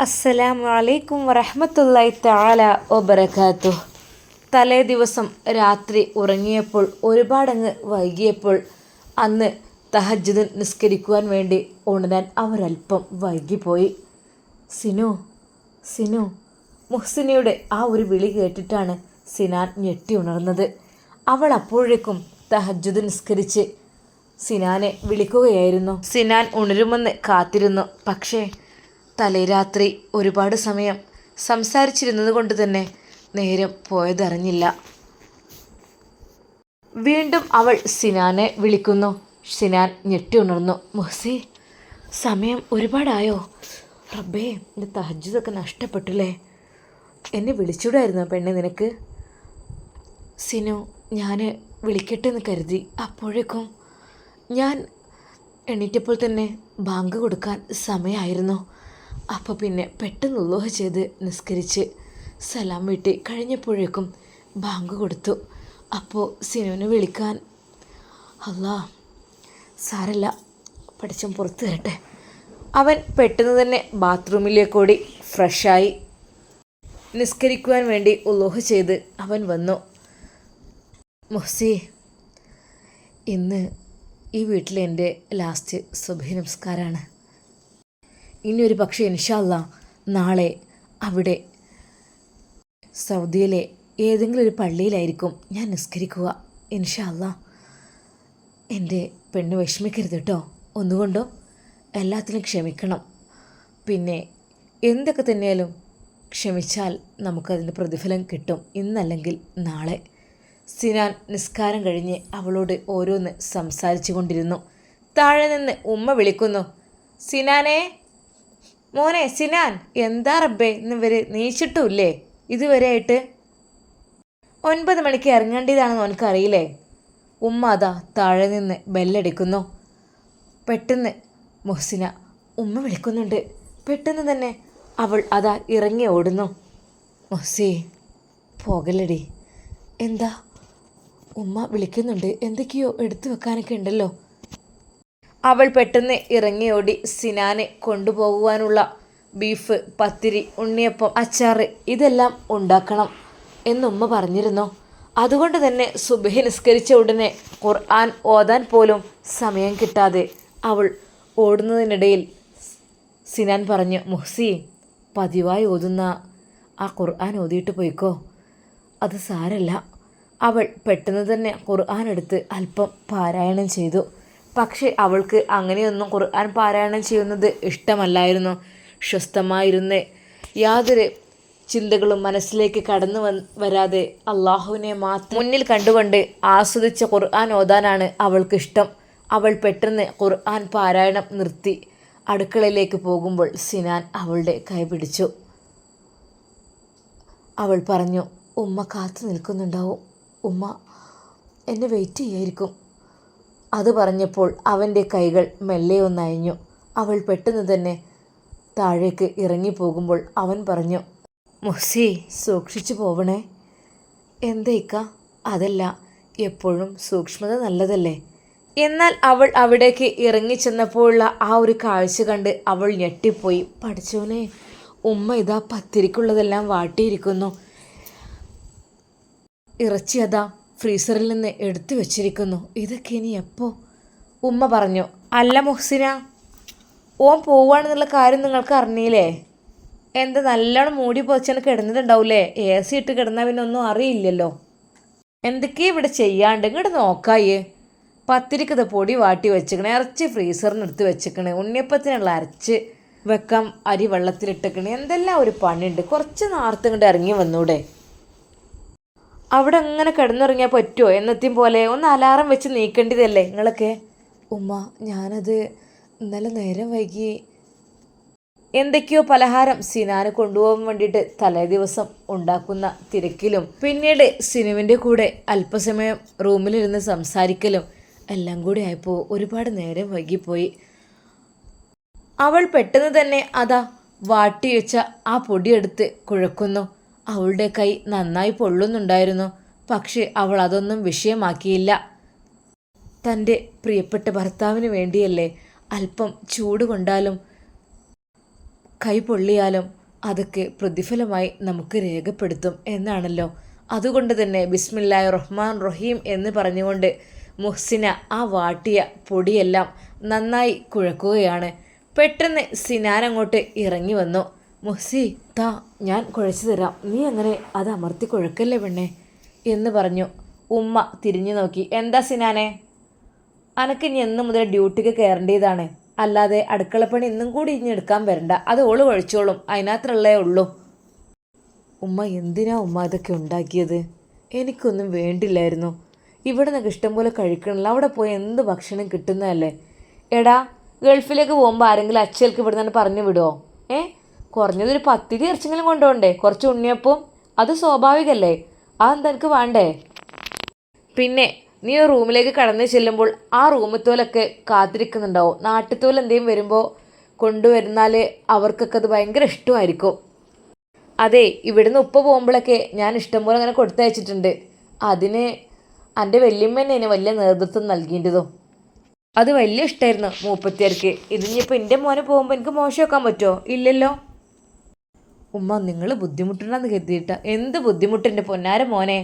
അസ്സലാമു അലൈക്കും വറഹമത്തല്ലായി താല ഒബറക്കാത്തു തലേ ദിവസം രാത്രി ഉറങ്ങിയപ്പോൾ ഒരുപാടങ്ങ് വൈകിയപ്പോൾ അന്ന് തഹജ്ജുദ് നിസ്കരിക്കുവാൻ വേണ്ടി ഉണരാൻ അവരല്പം വൈകിപ്പോയി. സിനു സിനു മുഹ്സിനിയുടെ ആ ഒരു വിളി കേട്ടിട്ടാണ് സിനാൻ ഞെട്ടി ഉണർന്നത്. അവൾ അപ്പോഴേക്കും തഹജ്ജുദ് നിസ്കരിച്ച് സിനാനെ വിളിക്കുകയായിരുന്നു. സിനാൻ ഉണരുമെന്ന് കാത്തിരുന്നു. പക്ഷേ തലേരാത്രി ഒരുപാട് സമയം സംസാരിച്ചിരുന്നത് കൊണ്ട് തന്നെ നേരം പോയതറിഞ്ഞില്ല. വീണ്ടും അവൾ സിനാനെ വിളിക്കുന്നു. സിനാൻ ഞെട്ടി ഉണർന്നു. മുഹസി സമയം ഒരുപാടായോ? റബ്ബേ എന്റെ തഹജ്ജുദൊക്കെ നഷ്ടപ്പെട്ടില്ലേ? എന്നെ വിളിച്ചൂടായിരുന്നു പെണ്ണെ നിനക്ക്? സിനു ഞാൻ വിളിക്കട്ടെ എന്ന് കരുതി. അപ്പോഴേക്കും ഞാൻ എണീറ്റപ്പോൾ തന്നെ ബാങ്ക് കൊടുക്കാൻ സമയമായിരുന്നു അപ്പോൾ പിന്നെ പെട്ടെന്ന് ഉള്ളോഹ ചെയ്ത് നിസ്കരിച്ച് സലാം വീട്ടി കഴിഞ്ഞപ്പോഴേക്കും ബാങ്ക് കൊടുത്തു. അപ്പോൾ സിനുവിനെ വിളിക്കാൻ. അല്ലാ സാരല്ല പഠിച്ചൻ പുറത്ത് തരട്ടെ അവൻ പെട്ടെന്ന് തന്നെ ബാത്റൂമിലേക്കോടി ഫ്രഷായി നിസ്കരിക്കുവാൻ വേണ്ടി ഉലോഹ ചെയ്ത് അവൻ വന്നു. മൊഹ്സി ഇന്ന് ഈ വീട്ടിലെ എന്റെ ലാസ്റ്റ് സുഭി നമസ്കാരമാണ് ഇനി ഒരു പക്ഷേ ഇൻഷല്ല നാളെ അവിടെ സൗദിയിലെ ഏതെങ്കിലും ഒരു പള്ളിയിലായിരിക്കും ഞാൻ നിസ്കരിക്കുക ഇൻഷല്ല എന്റെ പെണ്ണ് വിഷമിക്കരുത് കേട്ടോ. ഒന്നുകൊണ്ടോ എല്ലാത്തിനും ക്ഷമിക്കണം. പിന്നെ എന്തൊക്കെ തന്നെയാലും ക്ഷമിച്ചാൽ നമുക്കതിന്റെ പ്രതിഫലം കിട്ടും. ഇന്നല്ലെങ്കിൽ നാളെ. സിനാൻ നിസ്കാരം കഴിഞ്ഞ് അവളോട് ഓരോന്ന് സംസാരിച്ചു കൊണ്ടിരുന്നു. താഴെ നിന്ന് ഉമ്മ വിളിക്കുന്നു. സിനാനെ? മോനെ സിനാൻ എന്താ റബ്ബേ? ഇന്നിവർ നീച്ചിട്ടുമില്ലേ? ഇതുവരെയായിട്ട് ഒൻപത് മണിക്ക് ഇറങ്ങേണ്ടതാണെന്ന് എനിക്കറിയില്ലേ ഉമ്മ അതാ താഴെ നിന്ന് ബെല്ലടിക്കുന്നു. പെട്ടെന്ന് മുഹസിന ഉമ്മ വിളിക്കുന്നുണ്ട്. പെട്ടെന്ന് തന്നെ അവൾ അതാ ഇറങ്ങി ഓടുന്നു. മുഹസി പോകലടി എന്താ? ഉമ്മ വിളിക്കുന്നുണ്ട്. എന്തൊക്കെയോ എടുത്തു വെക്കാനൊക്കെ ഉണ്ടല്ലോ. അവൾ പെട്ടെന്ന് ഇറങ്ങിയോടി സിനാനെ കൊണ്ടുപോകുവാനുള്ള ബീഫ് പത്തിരി ഉണ്ണിയപ്പം അച്ചാറ് ഇതെല്ലാം ഉണ്ടാക്കണം എന്നുമ്മ പറഞ്ഞിരുന്നു. അതുകൊണ്ട് തന്നെ സുബഹി നിസ്കരിച്ച ഉടനെ ഖുർആൻ ഓതാൻ പോലും സമയം കിട്ടാതെ അവൾ ഓടുന്നതിനിടയിൽ സിനാൻ പറഞ്ഞു മുഹ്സി പതിവായി ഓതുന്ന ആ ഖുർആൻ ഓതിയിട്ട് പോയിക്കോ. അത് സാരല്ല. അവൾ പെട്ടെന്ന് തന്നെ ഖുർആൻ എടുത്ത് അല്പം പാരായണം ചെയ്തു. പക്ഷേ അവൾക്ക് അങ്ങനെയൊന്നും ഖുർആൻ പാരായണം ചെയ്യുന്നത് ഇഷ്ടമല്ലായിരുന്നു. സ്വസ്ഥമായിരുന്ന് യാതൊരു ചിന്തകളും മനസ്സിലേക്ക് കടന്നു വരാതെ അള്ളാഹുവിനെ മാത്രം മുന്നിൽ കണ്ടുകൊണ്ട് ആസ്വദിച്ച ഖുർആൻ ഓതാനാണ് അവൾക്കിഷ്ടം അവൾ പെട്ടെന്ന് ഖുർആൻ പാരായണം നിർത്തി അടുക്കളയിലേക്ക് പോകുമ്പോൾ സിനാൻ അവളുടെ കൈ പിടിച്ചു. അവൾ പറഞ്ഞു ഉമ്മ കാത്തു നിൽക്കുന്നുണ്ടാവും. ഉമ്മ എന്നെ വെയിറ്റ് ചെയ്യായിരിക്കും. അത് പറഞ്ഞപ്പോൾ അവന്റെ കൈകൾ മെല്ലെ ഒന്നയഞ്ഞു. അവൾ പെട്ടെന്ന് തന്നെ താഴേക്ക് ഇറങ്ങിപ്പോകുമ്പോൾ അവൻ പറഞ്ഞു മുസി സൂക്ഷിച്ചു പോവണേ. എന്തേക്ക അതല്ല എപ്പോഴും സൂക്ഷ്മത നല്ലതല്ലേ? എന്നാൽ അവൾ അവിടേക്ക് ഇറങ്ങിച്ചെന്നപ്പോഴുള്ള ആ ഒരു കാഴ്ച കണ്ട് അവൾ ഞെട്ടിപ്പോയി. പഠിച്ചോനെ ഉമ്മ ഇതാ പത്തിരിക്കുള്ളതെല്ലാം വാട്ടിയിരിക്കുന്നു. ഇറച്ചി അതാ ഫ്രീസറിൽ നിന്ന് എടുത്തു വെച്ചിരിക്കുന്നു. ഇതൊക്കെ ഇനി എപ്പോൾ ഉമ്മ പറഞ്ഞു അല്ല മുഹ്സിന ഓൻ പോവുകയാണെന്നുള്ള കാര്യം നിങ്ങൾക്ക് അറിഞ്ഞില്ലേ? എന്താ നല്ലോണം മൂടി പൊതിച്ചാണ് കിടന്നിട്ടുണ്ടാവൂലേ? എ സി ഇട്ട് കിടന്നാൽ പിന്നെ ഒന്നും അറിയില്ലല്ലോ. എന്തൊക്കെയാ ഇവിടെ ചെയ്യാണ്ട്? ഇങ്ങോട്ട് നോക്കായേ. പത്തിരിക്കത് പൊടി വാട്ടി വെച്ചിക്കണേ ഇറച്ചി ഫ്രീസറിന് എടുത്ത് വെച്ചിക്കണേ ഉണ്ണിയപ്പത്തിനുള്ള അരച്ച് വെക്കാം അരി വെള്ളത്തിലിട്ടേക്കണേ എന്തെല്ലാം ഒരു പണിയുണ്ട്? കുറച്ച് നേരത്തെ ഇങ്ങോട്ട് ഇറങ്ങി വന്നൂടെ. അവിടെ അങ്ങനെ കിടന്നുറങ്ങിയാൽ പറ്റുമോ എന്നത്തെയും പോലെ ഒന്ന് അലാറം വെച്ച് നീക്കേണ്ടതല്ലേ നിങ്ങളൊക്കെ? ഉമ്മ ഞാനത് നല്ല നേരം വൈകി. എന്തൊക്കെയോ പലഹാരം സിനാന് കൊണ്ടുപോകാൻ വേണ്ടിയിട്ട് തലേ ദിവസം ഉണ്ടാക്കുന്ന തിരക്കിലും പിന്നീട് സിനുവിന്റെ കൂടെ അല്പസമയം റൂമിലിരുന്ന് സംസാരിക്കലും എല്ലാം കൂടി ആയപ്പോൾ ഒരുപാട് നേരം വൈകിപ്പോയി. അവൾ പെട്ടെന്ന് തന്നെ അതാ വാട്ടി വെച്ച ആ പൊടിയെടുത്ത് കുഴക്കുന്നു. അവളുടെ കൈ നന്നായി പൊള്ളുന്നുണ്ടായിരുന്നു. പക്ഷേ അവൾ അതൊന്നും വിഷയമാക്കിയില്ല. തന്റെ പ്രിയപ്പെട്ട ഭർത്താവിന് വേണ്ടിയല്ലേ അല്പം ചൂട് കൊണ്ടാലും കൈ പൊള്ളിയാലും അതൊക്കെ പ്രതിഫലമായി നമുക്ക് രേഖപ്പെടുത്തും എന്നാണല്ലോ. അതുകൊണ്ട് തന്നെ ബിസ്മില്ലായ് റഹ്മാൻ റഹീം എന്ന് പറഞ്ഞുകൊണ്ട് മുഹ്സിന ആ വാട്ടിയ പൊടിയെല്ലാം നന്നായി കുഴക്കുകയാണ്. പെട്ടെന്ന് സിനാൻ അങ്ങോട്ട് ഇറങ്ങി വന്നു. മുഹ്സി താ ഞാൻ കുഴച്ചു തരാം. നീ അങ്ങനെ അത് അമർത്തി കുഴക്കല്ലേ പെണ്ണെ? എന്ന് പറഞ്ഞു. ഉമ്മ തിരിഞ്ഞു നോക്കി. എന്താ സിനാനെ? അനക്ക് ഇനി എന്നു മുതൽ ഡ്യൂട്ടിക്ക് കയറേണ്ടതാണ് അല്ലാതെ അടുക്കളപ്പണി ഇന്നും കൂടി ഇനി എടുക്കാൻ വരണ്ട. അത് ഓൾ കഴിച്ചോളും. അതിനകത്തുള്ളേ ഉള്ളൂ. ഉമ്മ എന്തിനാ ഉമ്മ ഇതൊക്കെ ഉണ്ടാക്കിയത്? എനിക്കൊന്നും വേണ്ടില്ലായിരുന്നു. ഇവിടെ ഇഷ്ടം പോലെ കഴിക്കണല്ലോ. അവിടെ പോയി എന്ത് ഭക്ഷണം കിട്ടുന്നതല്ലേ? എടാ ഗൾഫിലേക്ക് പോകുമ്പോൾ ആരെങ്കിലും അച്ഛൽക്ക് ഇവിടെ നിന്ന് പറഞ്ഞു വിടുമോ ഏ? കുറഞ്ഞതൊരു പത്തിരി ഇറച്ചെങ്കിലും കൊണ്ടുപോകണ്ടേ? കുറച്ച് ഉണ്ണിയപ്പം അത് സ്വാഭാവികല്ലേ? അതെന്താ എനിക്ക് വേണ്ടേ? പിന്നെ നീ റൂമിലേക്ക് കടന്നു ചെല്ലുമ്പോൾ ആ റൂമത്തോലൊക്കെ കാത്തിരിക്കുന്നുണ്ടാവും. നാട്ടിത്തോൽ എന്തെങ്കിലും വരുമ്പോൾ കൊണ്ടുവരുന്നാൽ അവർക്കൊക്കെ അത് ഭയങ്കര ഇഷ്ടമായിരിക്കും. അതെ ഇവിടുന്ന് ഉപ്പ പോകുമ്പോഴൊക്കെ ഞാൻ ഇഷ്ടംപോലെ അങ്ങനെ കൊടുത്തയച്ചിട്ടുണ്ട്. അതിന് എന്റെ വല്യമ്മ അതിന് വലിയ നേതൃത്വം നൽകേണ്ടതും അത് വലിയ ഇഷ്ടമായിരുന്നു മൂപ്പത്തിയാർക്ക്. ഇതിനിപ്പോൾ എന്റെ മോനെ പോകുമ്പോൾ എനിക്ക് മോശമാക്കാൻ പറ്റുമോ? ഇല്ലല്ലോ. ഉമ്മ നിങ്ങൾ ബുദ്ധിമുട്ടുണ്ടെന്ന് കരുതിയിട്ട. എന്ത് ബുദ്ധിമുട്ടുണ്ട് പൊന്നാര മോനെ?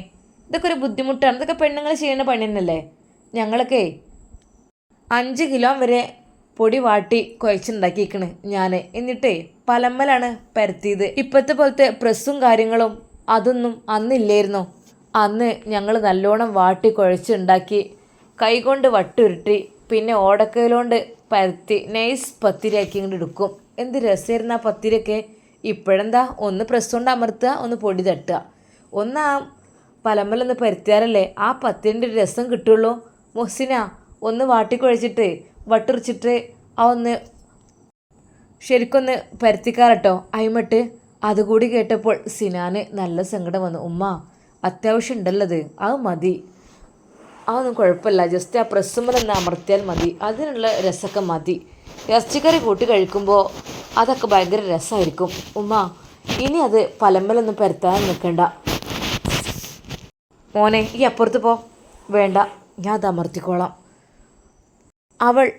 ഇതൊക്കെ ഒരു ബുദ്ധിമുട്ടാണ്. ഇതൊക്കെ പെണ്ണുങ്ങൾ ചെയ്യുന്ന പണി തന്നെയല്ലേ? ഞങ്ങളൊക്കെ അഞ്ച് കിലോ വരെ പൊടി വാട്ടി കുഴച്ചുണ്ടാക്കിയിരിക്കണ് ഞാൻ എന്നിട്ട് പലമ്മലാണ് പരത്തിയത്. ഇപ്പോഴത്തെ പോലത്തെ പ്രസ്സും കാര്യങ്ങളും അതൊന്നും അന്നില്ലായിരുന്നു. അന്ന് ഞങ്ങൾ നല്ലോണം വാട്ടി കുഴച്ചുണ്ടാക്കി കൈകൊണ്ട് വട്ടുരുട്ടി പിന്നെ ഓടക്കയിലോണ്ട് പരത്തി നൈസ് പത്തിരിയാക്കി ഇങ്ങോട്ട് എടുക്കും. എന്ത് രസമായിരുന്നു ആ പത്തിരിയൊക്കെ? ഇപ്പോഴെന്താ? ഒന്ന് പ്രസ് കൊണ്ട് അമർത്തുക ഒന്ന് പൊടി തട്ടുക. ഒന്ന് ആ പലമ്പലൊന്ന് പരുത്തിയാലല്ലേ ആ പത്തിന്റെ ഒരു രസം കിട്ടുള്ളൂ. മൊസിന ഒന്ന് വാട്ടിക്കുഴച്ചിട്ട് വട്ടുറിച്ചിട്ട് ആ ഒന്ന് ശരിക്കൊന്ന് പരുത്തിക്കാറട്ടോ. അയിമട്ട് അതുകൂടി കേട്ടപ്പോൾ സിനാന് നല്ല സങ്കടം വന്നു. ഉമ്മ അത്യാവശ്യം ഉണ്ടല്ലത് അത് മതി. അതൊന്നും കുഴപ്പമില്ല. ജസ്റ്റ് ആ പ്രസ്സുമ്മലൊന്ന് അമർത്തിയാൽ മതി. അതിനുള്ള രസമൊക്കെ മതി. ഇറച്ചിക്കറി കൂട്ടി കഴിക്കുമ്പോൾ അതൊക്കെ ഭയങ്കര രസമായിരിക്കും ഉമ്മ ഇനി അത് പലമ്പലൊന്നും പരത്താൻ നിൽക്കണ്ട. മോനെ ഈ അപ്പുറത്ത് പോ. വേണ്ട ഞാൻ അത് അമർത്തിക്കോളാം. അവൾ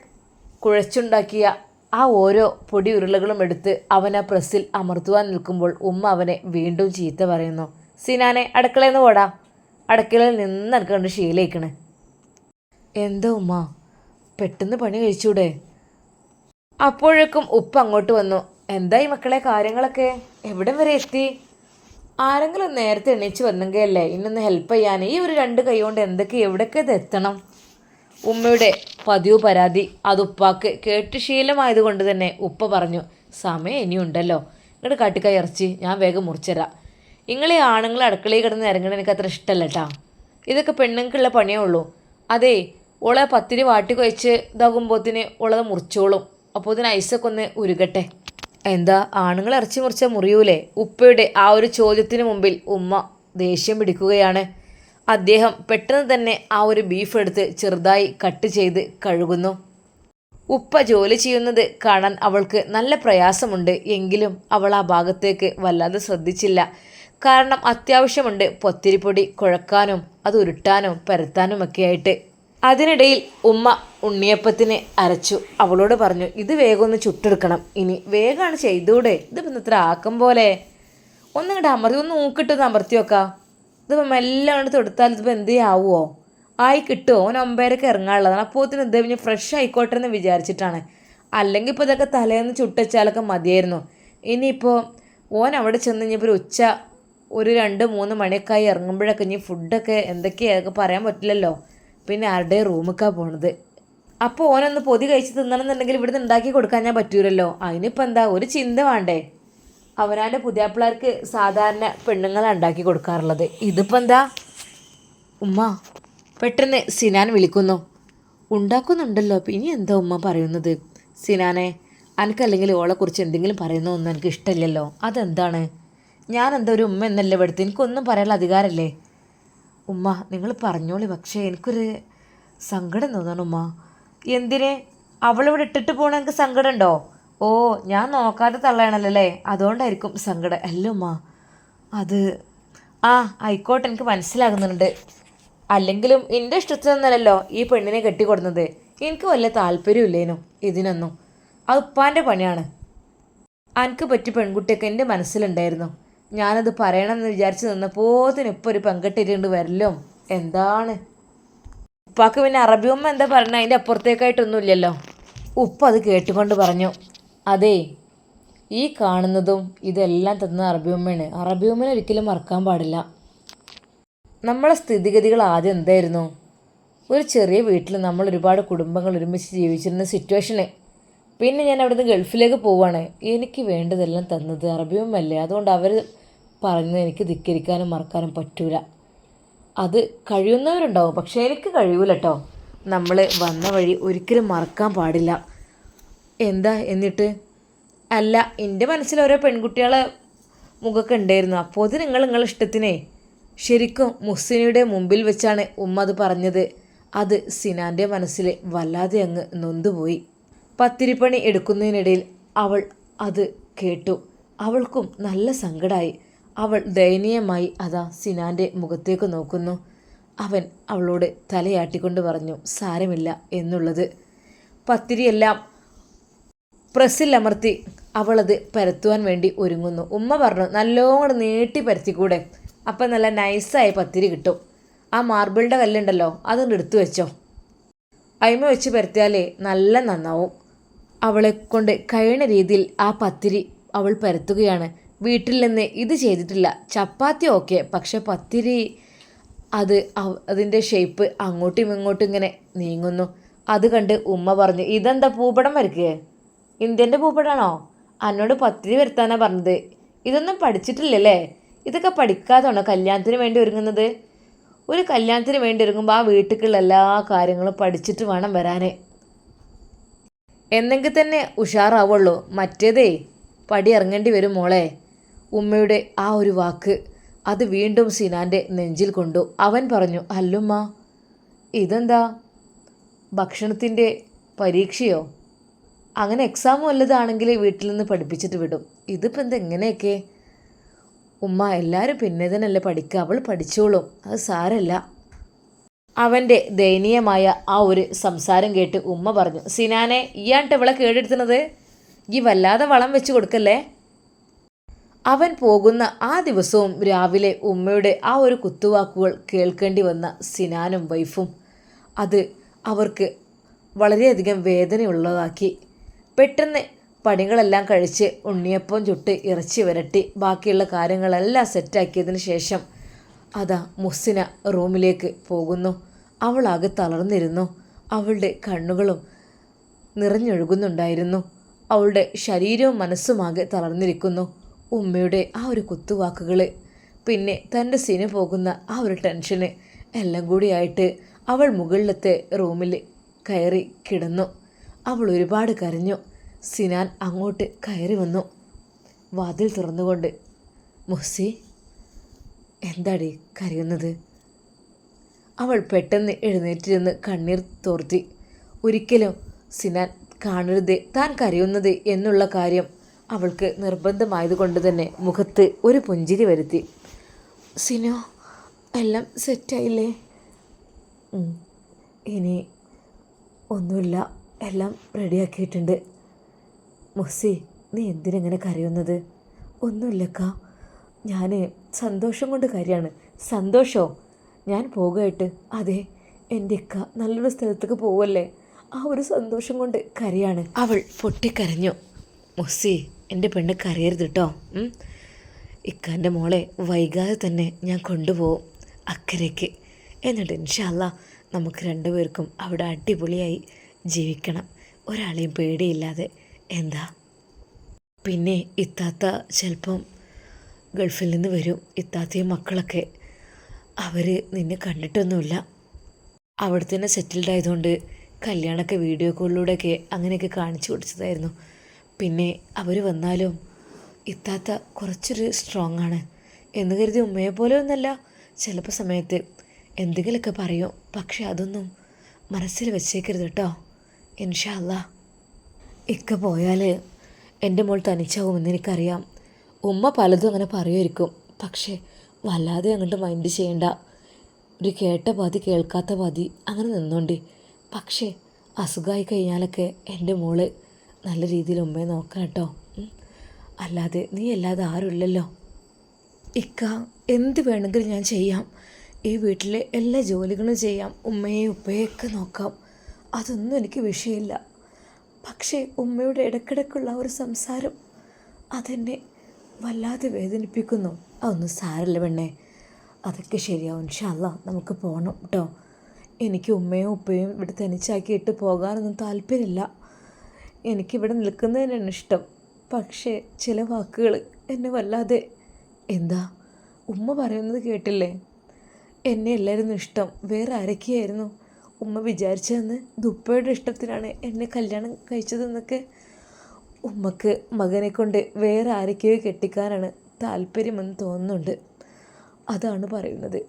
കുഴച്ചുണ്ടാക്കിയ ആ ഓരോ പൊടി ഉരുളകളും എടുത്ത് അവൻ ആ പ്രസ്സിൽ അമർത്തുവാൻ നിൽക്കുമ്പോൾ ഉമ്മ അവനെ വീണ്ടും ചീത്ത പറയുന്നു. സിനാനെ അടുക്കളയിൽ പോടാ. അടുക്കളയിൽ നിന്ന് എനിക്ക് കണ്ട് ശീലയിക്കണ്. എന്താ ഉമ്മ പെട്ടെന്ന് പണി കഴിച്ചൂടെ? അപ്പോഴേക്കും ഉപ്പ് അങ്ങോട്ട് വന്നു. എന്തായി മക്കളെ കാര്യങ്ങളൊക്കെ? എവിടെ വരെ എത്തി? ആരെങ്കിലും നേരത്തെ എണീച്ച് വന്നെങ്കിൽ അല്ലേ ഇന്നൊന്ന് ഹെൽപ്പ് ചെയ്യാൻ. ഈ ഒരു രണ്ട് കൈ കൊണ്ട് എന്തൊക്കെ എവിടെയൊക്കെ ഇത് എത്തണം? ഉമ്മയുടെ പതിവ് പരാതി അത് ഉപ്പാക്ക് കേട്ട് ശീലമായതുകൊണ്ട് തന്നെ ഉപ്പ പറഞ്ഞു സമയം ഇനിയുണ്ടല്ലോ. ഇങ്ങോട്ട് കാട്ടിക്കായി ഇറച്ചി ഞാൻ വേഗം മുറിച്ചരാം. നിങ്ങളെ ആണുങ്ങൾ അടുക്കളയിൽ കിടന്ന് ഇറങ്ങണ എനിക്ക് അത്ര ഇഷ്ടമല്ല കേട്ടാ ഇതൊക്കെ പെണ്ണുങ്ങൾക്കുള്ള പണിയേ ഉള്ളൂ. അതേ ഓളെ പത്തിരി വാട്ടി കുഴച്ച് ഇതാകുമ്പോത്തിന് ഓളത് മുറിച്ചോളും. അപ്പോൾ ഇതിന് ഐസൊക്കെ ഒന്ന് ഉരുകട്ടെ. എന്താ? ആണുങ്ങൾ ഇറച്ചി മുറിച്ച മുറിയൂലേ? ഉപ്പയുടെ ആ ഒരു ചോദ്യത്തിന് മുമ്പിൽ ഉമ്മ ദേഷ്യം പിടിക്കുകയാണ്. അദ്ദേഹം പെട്ടെന്ന് തന്നെ ആ ഒരു ബീഫ് എടുത്ത് ചെറുതായി കട്ട് ചെയ്ത് കഴുകുന്നു. ഉപ്പ ജോലി ചെയ്യുന്നത് കാണാൻ അവൾക്ക് നല്ല പ്രയാസമുണ്ട്. എങ്കിലും അവൾ ആ ഭാഗത്തേക്ക് വല്ലാതെ ശ്രദ്ധിച്ചില്ല. കാരണം അത്യാവശ്യമുണ്ട് പൊത്തിരിപ്പൊടി കുഴക്കാനും അത് ഉരുട്ടാനും പരത്താനും ഒക്കെ ആയിട്ട് അതിനിടയിൽ ഉമ്മ ഉണ്ണിയപ്പത്തിനെ അരച്ചു. അവളോട് പറഞ്ഞു ഇത് വേഗം ഒന്ന് ചുട്ടെടുക്കണം. ഇനി വേഗമാണ് ചെയ്തൂടെ. ഇതിപ്പം ഇത്ര ആക്കം പോലെ. ഒന്നിങ്ങോട്ട് അമർത്തി ഒന്ന് ഊക്കിട്ടൊന്ന് അമർത്തി വെക്കാം. ഇതിപ്പം എല്ലാം കൊണ്ട് തൊടുത്താൽ ഇതിപ്പോൾ എന്ത് ആവുമോ ആയി കിട്ടുമോ ഓൻ ഒമ്പതരക്ക് ഇറങ്ങാനുള്ളതാണ്. അപ്പോൾ ഇതിന് ഇത് പിന്നെ ഫ്രഷ് ആയിക്കോട്ടെ എന്ന് വിചാരിച്ചിട്ടാണ്. അല്ലെങ്കിൽ ഇപ്പോൾ ഇതൊക്കെ തലേന്ന് ചുട്ടച്ചാലൊക്കെ മതിയായിരുന്നു. ഇനിയിപ്പോൾ ഓൻ അവിടെ ചെന്ന് കഴിഞ്ഞപ്പോൾ ഒരു ഉച്ച ഒരു രണ്ട് മൂന്ന് മണിയൊക്കെ ആയി ഇറങ്ങുമ്പോഴൊക്കെ ഇനി ഫുഡൊക്കെ എന്തൊക്കെയാ? പറയാൻ പറ്റില്ലല്ലോ. പിന്നെ ആരുടെ റൂമിക്കാ പോണത്? അപ്പോൾ ഓനൊന്ന് പൊതി കഴിച്ച് തിന്നണമെന്നുണ്ടെങ്കിൽ ഇവിടുന്ന് ഉണ്ടാക്കി കൊടുക്കാൻ ഞാൻ പറ്റൂരല്ലോ അതിനിപ്പോൾ എന്താ? ഒരു ചിന്ത വേണ്ടേ? അവനാന്റെ പുതിയാപ്പിള്ളേർക്ക് സാധാരണ പെണ്ണുങ്ങളാണ് ഉണ്ടാക്കി കൊടുക്കാറുള്ളത്. ഇതിപ്പോൾ എന്താ? ഉമ്മ പെട്ടെന്ന് സിനാൻ വിളിക്കുന്നു. ഉണ്ടാക്കുന്നുണ്ടല്ലോ. ഇനി എന്താ ഉമ്മ പറയുന്നത്? സിനാനെ അനക്കല്ലെങ്കിൽ ഓളെക്കുറിച്ച് എന്തെങ്കിലും പറയുന്നതൊന്നും എനിക്ക് ഇഷ്ടമില്ലല്ലോ. അതെന്താണ്? ഞാൻ എന്താ ഒരു ഉമ്മ എന്നല്ലേ ഇവിടുത്തെ? എനിക്കൊന്നും പറയാനുള്ള അധികാരമല്ലേ? ഉമ്മ നിങ്ങൾ പറഞ്ഞോളി. പക്ഷേ എനിക്കൊരു സങ്കടം തോന്നണം ഉമ്മ. എന്തിനെ? അവളിവിടെ ഇട്ടിട്ട് പോകണ എനിക്ക് സങ്കടം ഉണ്ടോ ഓ ഞാൻ നോക്കാതെ തള്ളയണല്ലേ അതുകൊണ്ടായിരിക്കും സങ്കടം. അല്ല ഉമ്മ അത് ആ ആയിക്കോട്ടെ എനിക്ക് മനസ്സിലാകുന്നുണ്ട്. അല്ലെങ്കിലും എന്റെ ഇഷ്ടത്തിനൊന്നല്ലല്ലോ ഈ പെണ്ണിനെ കെട്ടിക്കൊടുന്നത് എനിക്ക് വല്ല താല്പര്യമില്ലേനു ഇതിനൊന്നും. അത് ഉപ്പാന്റെ പണിയാണ്. എനിക്ക് പറ്റി പെൺകുട്ടിയൊക്കെ എന്റെ മനസ്സിലുണ്ടായിരുന്നു. ഞാനത് പറയണമെന്ന് വിചാരിച്ച് നിന്നപ്പോത്തിന് ഇപ്പോൾ ഒരു പെൺകെട്ടിട്ടുണ്ട് വരല്ലോ എന്താണ്? ഉപ്പാക്ക് പിന്നെ അറബി ഉമ്മ എന്താ പറഞ്ഞത് അതിന്റെ അപ്പുറത്തേക്കായിട്ടൊന്നുമില്ലല്ലോ. ഉപ്പ അത് കേട്ടുകൊണ്ട് പറഞ്ഞു അതേ ഈ കാണുന്നതും ഇതെല്ലാം തന്ന അറബി ഉമ്മയാണ്. അറബി ഉമ്മനെ ഒരിക്കലും മറക്കാൻ പാടില്ല. നമ്മളെ സ്ഥിതിഗതികൾ ആദ്യം എന്തായിരുന്നു? ഒരു ചെറിയ വീട്ടിൽ നമ്മൾ ഒരുപാട് കുടുംബങ്ങൾ ഒരുമിച്ച് ജീവിച്ചിരുന്ന സിറ്റുവേഷന് പിന്നെ ഞാൻ അവിടുന്ന് ഗൾഫിലേക്ക് പോവാണ്. എനിക്ക് വേണ്ടതെല്ലാം തന്നത് അറബിയുമല്ലേ അതുകൊണ്ട് അവർ പറഞ്ഞത് എനിക്ക് ധിക്കരിക്കാനും മറക്കാനും പറ്റൂല. അത് കഴിയുന്നവരുണ്ടാവും. പക്ഷേ എനിക്ക് കഴിയൂല കേട്ടോ നമ്മൾ വന്ന വഴി ഒരിക്കലും മറക്കാൻ പാടില്ല. എന്താ എന്നിട്ട്? അല്ല എന്റെ മനസ്സിൽ ഓരോ പെൺകുട്ടികളെ മുഖമൊക്കെ ഉണ്ടായിരുന്നു. അപ്പോൾ അത് നിങ്ങൾ നിങ്ങളുടെ ഇഷ്ടത്തിനെ. ശരിക്കും മുസ്സിനിയുടെ മുമ്പിൽ വെച്ചാണ് ഉമ്മ അത് പറഞ്ഞത്. അത് സിനാന്റെ മനസ്സിൽ വല്ലാതെ അങ്ങ് നൊന്തുപോയി. പത്തിരിപ്പണി എടുക്കുന്നതിനിടയിൽ അവൾ അത് കേട്ടു. അവൾക്കും നല്ല സങ്കടമായി അവൾ ദയനീയമായി അതാ സിനാന്റെ മുഖത്തേക്ക് നോക്കുന്നു. അവൻ അവളോട് തലയാട്ടിക്കൊണ്ട് പറഞ്ഞു സാരമില്ല എന്നുള്ളത്. പത്തിരിയെല്ലാം പ്രസ്സിൽ അമർത്തി അവളത് പരത്തുവാൻ വേണ്ടി ഒരുങ്ങുന്നു. ഉമ്മ പറഞ്ഞു നല്ലോണം നീട്ടി പരത്തിക്കൂടെ. അപ്പം നല്ല നൈസായ പത്തിരി കിട്ടും. ആ മാർബിളിന്റെ കല്ലുണ്ടല്ലോ അതൊന്ന് എടുത്തു വെച്ചോ. അയിമ വെച്ച് പരത്തിയാലേ നല്ല നന്നാവും. അവളെ കൊണ്ട് കഴിയണ രീതിയിൽ ആ പത്തിരി അവൾ പരത്തുകയാണ്. വീട്ടിൽ നിന്ന് ഇത് ചെയ്തിട്ടില്ല. ചപ്പാത്തി ഓക്കെ. പക്ഷെ പത്തിരി അത് അതിന്റെ ഷേപ്പ് അങ്ങോട്ടും ഇങ്ങോട്ടും ഇങ്ങനെ നീങ്ങുന്നു. അത് കണ്ട് ഉമ്മ പറഞ്ഞു ഇതെന്താ പൂപ്പടം വരയ്ക്കുക ഇന്ത്യന്റെ പൂപ്പടാണോ? അന്നോട് പത്തിരി വരുത്താനാണ് പറഞ്ഞത്. ഇതൊന്നും പഠിച്ചിട്ടില്ലല്ലേ? ഇതൊക്കെ പഠിക്കാതാണോ കല്യാണത്തിന് വേണ്ടി ഒരുങ്ങുന്നത്? ഒരു കല്യാണത്തിന് വേണ്ടി ഒരുങ്ങുമ്പോൾ ആ വീട്ടിലുള്ള എല്ലാ കാര്യങ്ങളും പഠിച്ചിട്ട് വേണം വരാനേ എന്നെങ്കിൽ തന്നെ ഉഷാറാവുള്ളൂ. മറ്റേതേ പടി ഇറങ്ങേണ്ടി വരും മോളെ. ഉമ്മയുടെ ആ ഒരു വാക്ക് അത് വീണ്ടും സിനാന്റെ നെഞ്ചിൽ കൊണ്ടു. അവൻ പറഞ്ഞു അല്ലുമ്മ ഇതെന്താ? ഭക്ഷണത്തിന്റെ പരീക്ഷയോ? അങ്ങനെ എക്സാം വല്ലതാണെങ്കിൽ വീട്ടിൽ നിന്ന് പഠിപ്പിച്ചിട്ട് വിടും. ഇതിപ്പോൾ എന്താ എങ്ങനെയൊക്കെ ഉമ്മ എല്ലാവരും പിന്നെ തന്നെയല്ലേ പഠിക്കുക അവൾ പഠിച്ചോളും. അത് സാരല്ല. അവന്റെ ദയനീയമായ ആ ഒരു സംസാരം കേട്ട് ഉമ്മ പറഞ്ഞു സിനാനെ ഇയാണ്ട് ഇവളെ കേടെടുത്തുന്നത് ഈ വല്ലാതെ വളം വെച്ച് കൊടുക്കല്ലേ? അവൻ പോകുന്ന ആ ദിവസവും രാവിലെ ഉമ്മയുടെ ആ ഒരു കുത്തുവാക്കുകൾ കേൾക്കേണ്ടി വന്ന സിനാനും വൈഫും അത് അവർക്ക് വളരെയധികം വേദനയുള്ളതാക്കി. പെട്ടെന്ന് പണികളെല്ലാം കഴിച്ച് ഉണ്ണിയപ്പം ചുട്ട് ഇറച്ചി വരട്ടി ബാക്കിയുള്ള കാര്യങ്ങളെല്ലാം സെറ്റാക്കിയതിന് ശേഷം അതാ മുസ്സിന റൂമിലേക്ക് പോകുന്നു. അവളാകെ തളർന്നിരുന്നു. അവളുടെ കണ്ണുകളും നിറഞ്ഞൊഴുകുന്നുണ്ടായിരുന്നു. അവളുടെ ശരീരവും മനസ്സുമാകെ തളർന്നിരിക്കുന്നു. ഉമ്മയുടെ ആ ഒരു കുത്തുവാക്കുകൾ പിന്നെ തന്റെ സിന പോകുന്ന ആ ഒരു ടെൻഷന് എല്ലാം കൂടിയായിട്ട് അവൾ മുകളിലത്തെ റൂമിൽ കയറി കിടന്നു. അവൾ ഒരുപാട് കരഞ്ഞു. സിനാൻ അങ്ങോട്ട് കയറി വന്നു. വാതിൽ തുറന്നുകൊണ്ട് മുസ്സി എന്താടി കരയുന്നത്? അവൾ പെട്ടെന്ന് എഴുന്നേറ്റിരുന്ന് കണ്ണീർ തോർത്തി. ഒരിക്കലും സിനാൻ കാണരുത്. താൻ കരയുന്നത് എന്നുള്ള കാര്യം അവൾക്ക് നിർബന്ധമായതുകൊണ്ട് തന്നെ മുഖത്ത് ഒരു പുഞ്ചിരി വരുത്തി. സിനോ എല്ലാം സെറ്റായില്ലേ. ഇനി ഒന്നുമില്ല. എല്ലാം റെഡിയാക്കിയിട്ടുണ്ട്. മുസ്സി നീ എന്തിനെങ്ങനെ കരയുന്നത്? ഒന്നുമില്ലക്ക. ഞാൻ സന്തോഷം കൊണ്ട് കാര്യമാണ് സന്തോഷമോ ഞാൻ പോകുമായിട്ട് അതെ എന്റെ ഇക്ക നല്ലൊരു സ്ഥലത്തേക്ക് പോവല്ലേ? ആ ഒരു സന്തോഷം കൊണ്ട് കരയാണ്. അവൾ പൊട്ടിക്കരഞ്ഞു. മുസ്സി എന്റെ പെണ്ണ് കരയരുത് കേട്ടോ. ഇക്കാന്റെ മോളെ വൈകാതെ തന്നെ ഞാൻ കൊണ്ടുപോകും അക്കരയ്ക്ക്. എന്നിട്ട് ഇൻഷാല്ല നമുക്ക് രണ്ടുപേർക്കും അവിടെ അടിപൊളിയായി ജീവിക്കണം. ഒരാളെയും പേടിയില്ലാതെ. എന്താ? പിന്നെ ഇത്താത്ത ചിലപ്പം ഗൾഫിൽ നിന്ന് വരും. ഇത്താത്തയും മക്കളൊക്കെ. അവർ നിന്നെ കണ്ടിട്ടൊന്നുമില്ല. അവിടെ തന്നെ സെറ്റിൽഡ് ആയതുകൊണ്ട് കല്യാണമൊക്കെ വീഡിയോ കോളിലൂടെയൊക്കെ അങ്ങനെയൊക്കെ കാണിച്ചു കൊടുത്തതായിരുന്നു. പിന്നെ അവർ വന്നാലും ഇത്താത്ത കുറച്ചൊരു സ്ട്രോങ് ആണ് എന്ന് കരുതി ഉമ്മയെ പോലെ ഒന്നല്ല. ചിലപ്പോൾ സമയത്ത് എന്തെങ്കിലുമൊക്കെ പറയും. പക്ഷെ അതൊന്നും മനസ്സിൽ വെച്ചേക്കരുത് കേട്ടോ. ഇൻഷാ അല്ലാ ഇക്ക പോയാൽ എന്റെ മോൾ തനിച്ചാവുമെന്ന് എനിക്കറിയാം. ഉമ്മ പലതും അങ്ങനെ പറയുമായിരിക്കും. പക്ഷേ വല്ലാതെ അങ്ങോട്ട് മൈൻഡ് ചെയ്യണ്ട. ഒരു കേട്ട പാതി കേൾക്കാത്ത പാതി അങ്ങനെ നിന്നോണ്ടി. പക്ഷേ അസുഖമായി കഴിഞ്ഞാലൊക്കെ എന്റെ മോൾ നല്ല രീതിയിൽ ഉമ്മയെ നോക്കാം കേട്ടോ. അല്ലാതെ നീ അല്ലാതെ ആരുമില്ലല്ലോ ഇക്ക എന്ത് വേണമെങ്കിലും ഞാൻ ചെയ്യാം. ഈ വീട്ടിലെ എല്ലാ ജോലികളും ചെയ്യാം. ഉമ്മയെയും ഉപ്പയൊക്കെ നോക്കാം. അതൊന്നും എനിക്ക് വിഷയമില്ല. പക്ഷേ ഉമ്മയുടെ ഇടയ്ക്കിടയ്ക്കുള്ള ഒരു സംസാരം അതെന്നെ വല്ലാതെ വേദനിപ്പിക്കുന്നു. അതൊന്നും സാരല്ല പെണ്ണേ. അതൊക്കെ ശരിയാവും. ഷാല്ല നമുക്ക് പോകണം കേട്ടോ എനിക്ക് ഉമ്മയും ഉപ്പയും ഇവിടെ തനിച്ചാക്കിയിട്ട് പോകാനൊന്നും താല്പര്യമില്ല. എനിക്കിവിടെ നിൽക്കുന്നതിനാണ് ഇഷ്ടം. പക്ഷേ ചില വാക്കുകൾ എന്നെ വല്ലാതെ എന്താ? ഉമ്മ പറയുന്നത് കേട്ടില്ലേ? എന്നെ എല്ലാവരും ഇഷ്ടം. വേറെ ആരൊക്കെയായിരുന്നു? ഉമ്മ വിചാരിച്ചതെന്ന് ദുപ്പയുടെ ഇഷ്ടത്തിനാണ് എന്നെ കല്യാണം കഴിച്ചതെന്നൊക്കെ ഉമ്മക്ക് മകനെ കൊണ്ട് വേറെ ആരൊക്കെയോ കെട്ടിക്കാനാണ് താല്പര്യമെന്ന് തോന്നുന്നുണ്ട്. അതാണ് പറയുന്നത്.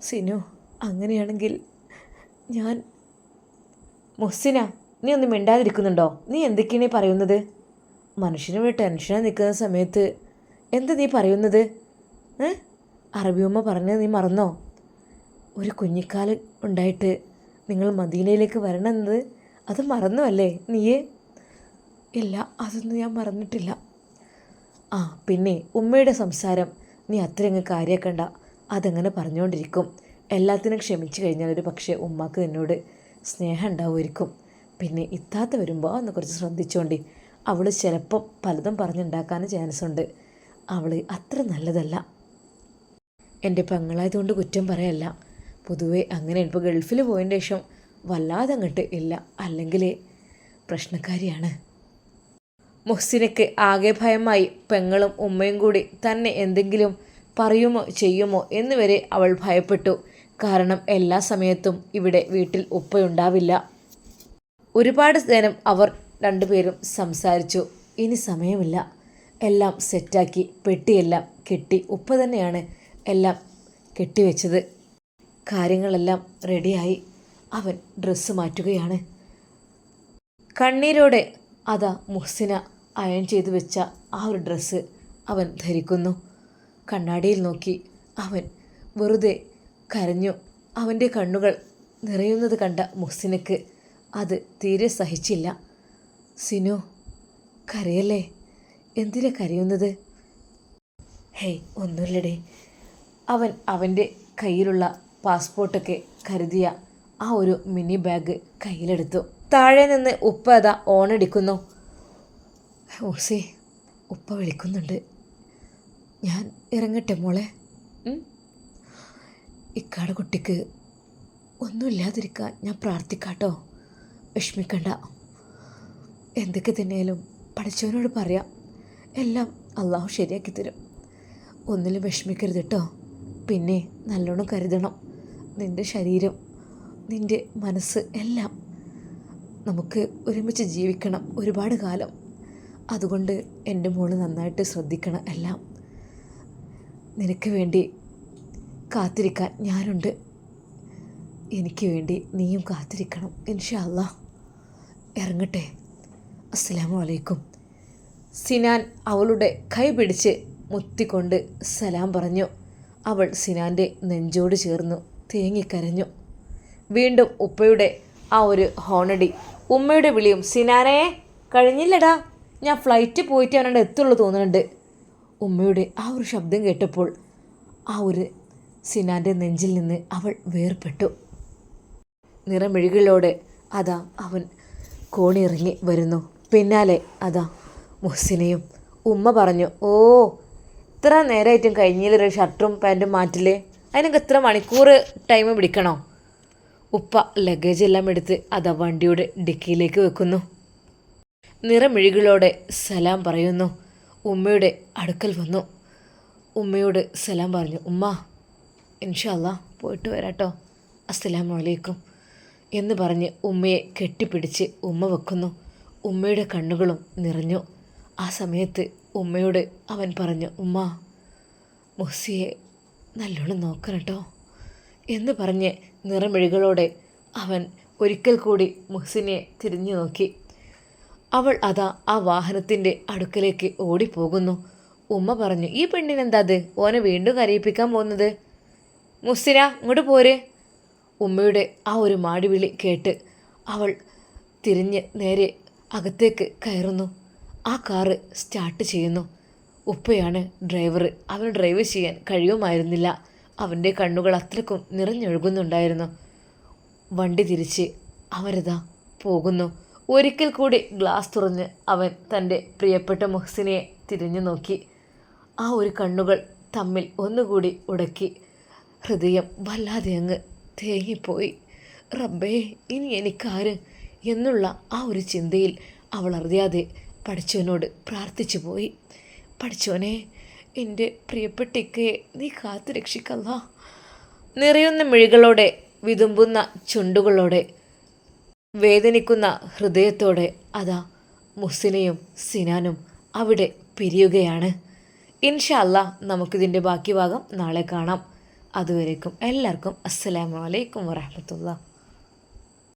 സിനു അങ്ങനെയാണെങ്കിൽ ഞാൻ മൊസിന നീ ഒന്നും മിണ്ടാതിരിക്കുന്നുണ്ടോ? നീ എന്തൊക്കെയാണ് പറയുന്നത്? മനുഷ്യന് ഇവിടെ ടെൻഷനായി നിൽക്കുന്ന സമയത്ത് എന്താ നീ പറയുന്നത്? ഏ? അറബിയമ്മ പറഞ്ഞത് നീ മറന്നോ? ഒരു കുഞ്ഞിക്കാലം ഉണ്ടായിട്ട് നിങ്ങൾ മദീനയിലേക്ക് വരണമെന്നത് അത് മറന്നു അല്ലേ നീയേ? ഇല്ല അതൊന്നും ഞാൻ മറന്നിട്ടില്ല. ആ പിന്നെ ഉമ്മയുടെ സംസാരം നീ അത്രയങ്ങ് കാര്യക്കണ്ട. അതങ്ങനെ പറഞ്ഞുകൊണ്ടിരിക്കും എല്ലാത്തിനും ക്ഷമിച്ചു കഴിഞ്ഞാൽ ഒരു പക്ഷേ ഉമ്മാക്ക് നിന്നോട് സ്നേഹം ഉണ്ടാവുമായിരിക്കും. പിന്നെ ഇത്താത്ത വരുമ്പോൾ ഒന്ന് കുറച്ച് ശ്രദ്ധിച്ചോണ്ടി. അവൾ ചിലപ്പം പലതും പറഞ്ഞുണ്ടാക്കാനും ചാൻസ് ഉണ്ട്. അവൾ അത്ര നല്ലതല്ല. എന്റെ പെങ്ങളായതുകൊണ്ട് കുറ്റം പറയല്ല. പൊതുവേ അങ്ങനെ ഇപ്പോൾ ഗൾഫിൽ പോയതിന്റെ ശേഷം വല്ലാതെ അങ്ങോട്ട് ഇല്ല. അല്ലെങ്കിൽ പ്രശ്നക്കാരിയാണ്. മുഹ്സിനയ്ക്ക് ആകെ ഭയമായി പെങ്ങളും ഉമ്മയും കൂടി തന്നെ എന്തെങ്കിലും പറയുമോ ചെയ്യുമോ എന്നുവരെ അവൾ ഭയപ്പെട്ടു. കാരണം എല്ലാ സമയത്തും ഇവിടെ വീട്ടിൽ ഉപ്പയുണ്ടാവില്ല. ഒരുപാട് നേരം അവർ രണ്ടുപേരും സംസാരിച്ചു. ഇനി സമയമില്ല. എല്ലാം സെറ്റാക്കി പെട്ടിയെല്ലാം കെട്ടി ഉപ്പ തന്നെയാണ് എല്ലാം കെട്ടിവെച്ചത്. കാര്യങ്ങളെല്ലാം റെഡിയായി. അവൻ ഡ്രസ്സ് മാറ്റുകയാണ്. കണ്ണീരോടെ അതാ മുഹ്സിന അയൺ ചെയ്ത് വെച്ച ആ ഒരു ഡ്രസ്സ് അവൻ ധരിക്കുന്നു. കണ്ണാടിയിൽ നോക്കി അവൻ വെറുതെ കരഞ്ഞു. അവന്റെ കണ്ണുകൾ നിറയുന്നത് കണ്ട മുഹ്സിനക്ക് അത് തീരെ സഹിച്ചില്ല. സിനു കരയല്ലേ? എന്തിനാ കരയുന്നത്? ഹേയ് ഒന്നുമില്ലടേ. അവൻ അവന്റെ കയ്യിലുള്ള പാസ്പോർട്ടൊക്കെ കരുതിയ ആ ഒരു മിനി ബാഗ് കയ്യിലെടുത്തു. താഴെ നിന്ന് ഉപ്പ അതാ ഓണടിക്കുന്നു. ഓസി ഉപ്പ വിളിക്കുന്നുണ്ട്. ഞാൻ ഇറങ്ങട്ടെ മോളെ. ഇക്കാട് കുട്ടിക്ക് ഒന്നുമില്ലാതിരിക്കാൻ ഞാൻ പ്രാർത്ഥിക്കാട്ടോ. വിഷമിക്കണ്ട. എന്തൊക്കെ തന്നെയാലും പഠിച്ചവനോട് പറയാം. എല്ലാം അള്ളാഹു ശരിയാക്കി തരും. ഒന്നിലും വിഷമിക്കരുത് കേട്ടോ പിന്നെ നല്ലോണം കരുതണം. നിന്റെ ശരീരം നിന്റെ മനസ്സ് എല്ലാം നമുക്ക് ഒരുമിച്ച് ജീവിക്കണം ഒരുപാട് കാലം. അതുകൊണ്ട് എന്റെ മോൾ നന്നായിട്ട് ശ്രദ്ധിക്കണം എല്ലാം. നിനക്ക് വേണ്ടി കാത്തിരിക്കാൻ ഞാനുണ്ട്. എനിക്ക് വേണ്ടി നീയും കാത്തിരിക്കണം. ഇൻഷാ അല്ലാ ഇറങ്ങട്ടെ. അസ്സലാമു അലൈക്കും. സിനാൻ അവളുടെ കൈ പിടിച്ച് മുത്തിക്കൊണ്ട് സലാം പറഞ്ഞു. അവൾ സിനാന്റെ നെഞ്ചോട് ചേർന്നു തേങ്ങിക്കരഞ്ഞു വീണ്ടും ഉപ്പയുടെ ആ ഒരു ഹോണടി. ഉമ്മയുടെ വിളിയും സിനാനെ കഴിഞ്ഞില്ലടാ. ഞാൻ ഫ്ലൈറ്റ് പോയിട്ട് അവനോട് എത്തുള്ളൂ തോന്നുന്നുണ്ട്. ഉമ്മയുടെ ആ ഒരു ശബ്ദം കേട്ടപ്പോൾ ആ ഒരു സിനാന്റെ നെഞ്ചിൽ നിന്ന് അവൾ വേർപെട്ടു നിറമെഴുകളോടെ അതാ അവൻ കോണിയിറങ്ങി വരുന്നു. പിന്നാലെ അതാ മുഹ്സിനെയും ഉമ്മ പറഞ്ഞു ഓ ഇത്ര നേരമായിട്ടും കഴിഞ്ഞില്ലൊരു ഷർട്ടും പാന്റും മാറ്റില്ലേ? അതിനൊക്കെ ഇത്ര മണിക്കൂർ ടൈം പിടിക്കണോ? ഉപ്പ ലഗേജ് എല്ലാം എടുത്ത് അതാ വണ്ടിയുടെ ഡിക്കിയിലേക്ക് വെക്കുന്നു. നിറമിഴികളോടെ സലാം പറയുന്നു. ഉമ്മയുടെ അടുക്കൽ വന്നു. ഉമ്മയോട് സലാം പറഞ്ഞു. ഉമ്മ ഇൻഷല്ല പോയിട്ട് വരാട്ടോ. അസ്സലാമു അലൈക്കും എന്ന് പറഞ്ഞ് ഉമ്മയെ കെട്ടിപ്പിടിച്ച് ഉമ്മ വെക്കുന്നു. ഉമ്മയുടെ കണ്ണുകളും നിറഞ്ഞു. ആ സമയത്ത് ഉമ്മയോട് അവൻ പറഞ്ഞു ഉമ്മ മുഹ്സിയെ നല്ലോണം നോക്കണം കേട്ടോ എന്ന് പറഞ്ഞ് നിറമിഴികളോടെ അവൻ ഒരിക്കൽ കൂടി മുഹ്സിനെ തിരിഞ്ഞു നോക്കി. അവൾ അതാ ആ വാഹനത്തിന്റെ അടുക്കലേക്ക് ഓടിപ്പോകുന്നു. ഉമ്മ പറഞ്ഞു ഈ പെണ്ണിനെന്താ അത് ഓനെ വീണ്ടും കരയിപ്പിക്കാൻ പോകുന്നത്? മുസ്സിന ഇങ്ങോട്ട് പോരെ. ഉമ്മയുടെ ആ ഒരു മാടിവിളി കേട്ട് അവൾ തിരിഞ്ഞ് നേരെ അകത്തേക്ക് കയറുന്നു. ആ കാറ് സ്റ്റാർട്ട് ചെയ്യുന്നു. ഉപ്പയാണ് ഡ്രൈവർ അവന് ഡ്രൈവ് ചെയ്യാൻ കഴിയുമായിരുന്നില്ല. അവന്റെ കണ്ണുകൾ അത്രക്കും നിറഞ്ഞൊഴുകുന്നുണ്ടായിരുന്നു. വണ്ടി തിരിച്ച് അവരതാ പോകുന്നു. ഒരിക്കൽ കൂടി ഗ്ലാസ് തുറന്ന് അവൻ തന്റെ പ്രിയപ്പെട്ട മുഹ്സിനെ തിരിഞ്ഞു നോക്കി. ആ ഒരു കണ്ണുകൾ തമ്മിൽ ഒന്നുകൂടി ഉടക്കി. ഹൃദയം വല്ലാതെ അങ്ങ് തേങ്ങിപ്പോയി. റബ്ബേ ഇനി എനിക്കാര്? എന്നുള്ള ആ ഒരു ചിന്തയിൽ അവൾ അറിയാതെ പഠിച്ചവനോട് പ്രാർത്ഥിച്ചു പോയി പഠിച്ചോനെ എന്റെ പ്രിയപ്പെട്ടിക്കയെ നീ കാത്തു രക്ഷിക്കല്ല. നിറയുന്ന മിഴികളോടെ വിതുമ്പുന്ന ചുണ്ടുകളോടെ വേദനിക്കുന്ന ഹൃദയത്തോടെ അതാ മുസിനയും സിനാനും അവിടെ പിരിയുകയാണ്. ഇൻഷല്ല നമുക്കിതിന്റെ ബാക്കി ഭാഗം നാളെ കാണാം. അതുവരേക്കും എല്ലാവർക്കും അസ്സലാമു അലൈക്കും വറഹമത്തുള്ള